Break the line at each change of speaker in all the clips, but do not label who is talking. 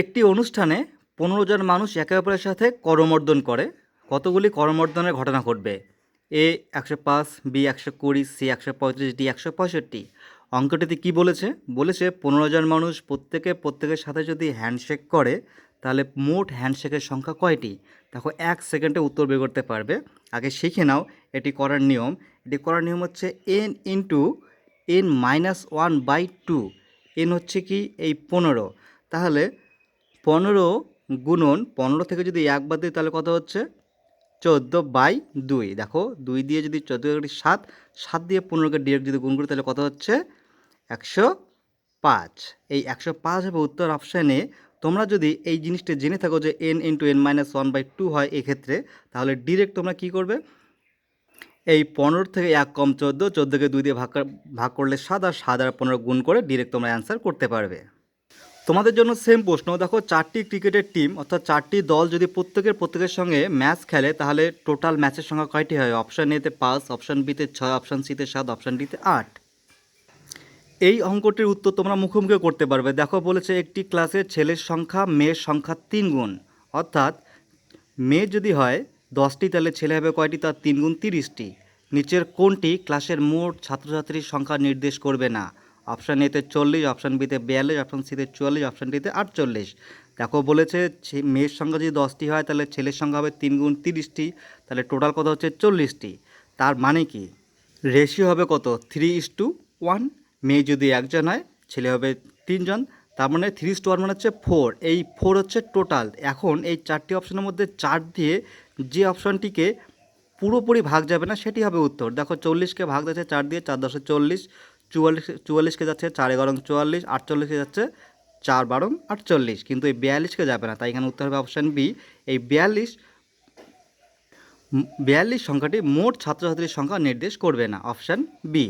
একটি অনুষ্ঠানে পনেরো জন মানুষ একে অপরের সাথে করমর্দন করে। কতগুলি করমর্দনের ঘটনা ঘটবে? এ একশো পাঁচ, বি একশো কুড়ি, সি একশো পঁয়ত্রিশ, ডি একশো পঁয়ষট্টি। অঙ্কটিতে কী বলেছে? বলেছে পনেরো জন মানুষ প্রত্যেকে প্রত্যেকের সাথে যদি হ্যান্ডশেক করে, তাহলে মোট হ্যান্ডশেকের সংখ্যা কয়টি? দেখো, এক সেকেন্ডে উত্তর বের করতে পারবে। আগে শিখে নাও, এটি করার নিয়ম। এটি করার নিয়ম হচ্ছে n into n minus one by two n হচ্ছে কি? এই পনেরো। তাহলে পনেরো গুণন পনেরো থেকে যদি এক বাদ দিই, তাহলে কত হচ্ছে? চোদ্দ বাই দুই। দেখো, দুই দিয়ে যদি চোদ্দ সাত। সাত দিয়ে পনেরোকে ডিরেক্ট যদি গুণ করি, তাহলে কত হচ্ছে? একশো পাঁচ। এই একশো পাঁচ হবে উত্তর অপশানে তোমরা যদি এই জিনিসটা জেনে থাকো যে n into n minus one by two হয় এক্ষেত্রে, তাহলে ডিরেক্ট তোমরা কী করবে? এই পনেরো থেকে এক কম চোদ্দ, চোদ্দোকে দুই দিয়ে ভাগ ভাগ করলে সাত, আর সাত আর পনেরো গুণ করে ডিরেক্ট তোমরা অ্যান্সার করতে পারবে। তোমাদের জন্য সেম প্রশ্ন। দেখো, চারটি ক্রিকেটের টিম অর্থাৎ চারটি দল যদি প্রত্যেকের প্রত্যেকের সঙ্গে ম্যাচ খেলে, তাহলে টোটাল ম্যাচের সংখ্যা কয়টি হয়? অপশান এতে পাঁচ অপশান বিতে ছয় অপশান সিতে সাত অপশান ডিতে আট। এই অঙ্কটির উত্তর তোমরা মুখোমুখি করতে পারবে। দেখো, বলেছে একটি ক্লাসে ছেলের সংখ্যা মেয়ের সংখ্যা তিন গুণ। অর্থাৎ মেয়ে যদি হয় দশটি, তাহলে ছেলে হবে কয়টি? তার তিন গুণ তিরিশটি। নিচের কোনটি ক্লাসের মোট ছাত্রছাত্রীর সংখ্যা নির্দেশ করবে না? অপশান এতে চল্লিশ অপশান বিতে বিয়াল্লিশ অপশান সিতে চুয়াল্লিশ অপশান ডিতে আটচল্লিশ। দেখো বলেছে মেয়ের সংখ্যা যদি দশটি হয়, তাহলে ছেলের সংখ্যা হবে তিন গুণ তিরিশটি, তাহলে টোটাল কত হচ্ছে চল্লিশটি। তার মানে কি? রেশিও হবে কত? থ্রি ইস টু ওয়ান মেয়ে যদি একজন হয়, ছেলে হবে তিনজন। তার মানে থ্রি ইস টু ওয়ান মানে হচ্ছে ফোর এই ফোর হচ্ছে টোটাল এখন এই চারটি অপশানের মধ্যে চার দিয়ে যে অপশনটিকে পুরোপুরি ভাগ যাবে না, সেটি হবে উত্তর। দেখো চল্লিশকে ভাগ যাচ্ছে চার দিয়ে চার দশে চল্লিশ। চুয়াল্লিশ, চুয়াল্লিশকে যাচ্ছে চার এগারো চুয়াল্লিশ, আটচল্লিশকে যাচ্ছে চার বারো আটচল্লিশ। কিন্তু এই বিয়াল্লিশকে যাবে না। তাই এখানে উত্তর হবে অপশান বি এই বিয়াল্লিশ বিয়াল্লিশ সংখ্যাটি মোট ছাত্রছাত্রীর সংখ্যা নির্দেশ করবে না। অপশান বি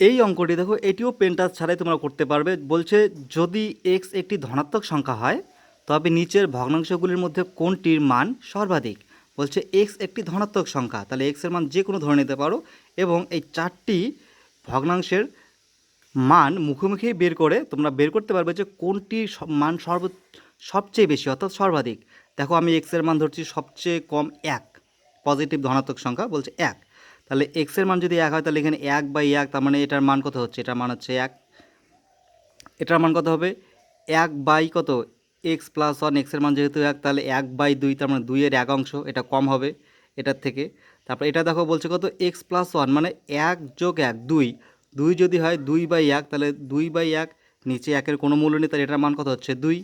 এই অঙ্কটি দেখো, এটিও পেন্টাস ছাড়াই তোমরা করতে পারবে। বলছে, যদি এক্স একটি ধনাত্মক সংখ্যা হয়, তবে নিচের ভগ্নাংশগুলির মধ্যে কোনটির মান সর্বাধিক? বলছে এক্স একটি ধনাত্মক সংখ্যা। তাহলে এক্সের মান যে কোনো ধরে নিতে পারো। এবং এই চারটি ভগ্নাংশের মান মুখোমুখি বের করে তোমরা বের করতে পারবে যে কোনটি মান সর্ব সবচেয়ে বেশি, অর্থাৎ সর্বাধিক। দেখো আমি এক্সের মান ধরছি সবচেয়ে কম এক পজিটিভ ধনাত্মক সংখ্যা বলছে এক। তাহলে এক্সের মান যদি এক হয়, তাহলে এখানে এক বাই এক, তার মানে এটার মান কত হচ্ছে? এটার মান হচ্ছে এক। এটার মান কত হবে? এক বাই কত? এক্স প্লাস ওয়ান এক্সের মান যেহেতু এক, তাহলে এক বাই দুই, তার মানে দুইয়ের এক অংশ, এটা কম হবে এটার থেকে। তারপর এটা দেখো বলছে কত? এক্স প্লাস ওয়ান মানে এক যোগ এক, দুই। দুই যদি হয় দুই বাই এক, তাহলে দুই বাই এক, নিচে একের কোনো মূল্য নেই, তাহলে এটার মান কত হচ্ছে? দুই।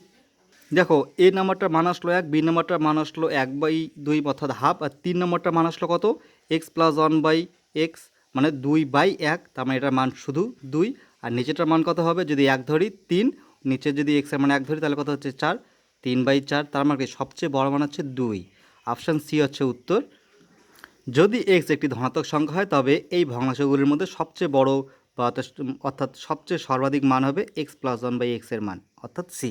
দেখো এ নাম্বারটার মান আসলো এক বি নাম্বারটার মান আসলো এক বাই দুই, অর্থাৎ হাফ আর তিন নম্বরটার মান আসলো কত? X plus one by x মানে দুই বাই এক, তার মানে এটার মান শুধু দুই। আর নিচেটার মান কত হবে? যদি এক ধরি তিন, নিচে যদি এক্সের মান এক ধরি, তাহলে কত হচ্ছে? চার। তিন বাই চার, তার মানে সবচেয়ে বড় মান হচ্ছে দুই। অপশান সি হচ্ছে উত্তর। যদি এক্স একটি ধনাত্মক সংখ্যা হয়, তবে এই ভগ্নাংশগুলির মধ্যে সবচেয়ে বড় বা অর্থাৎ- সবচেয়ে সর্বাধিক মান হবে এক্স প্লাস ওয়ান বাই এক্সের মান, অর্থাৎ সি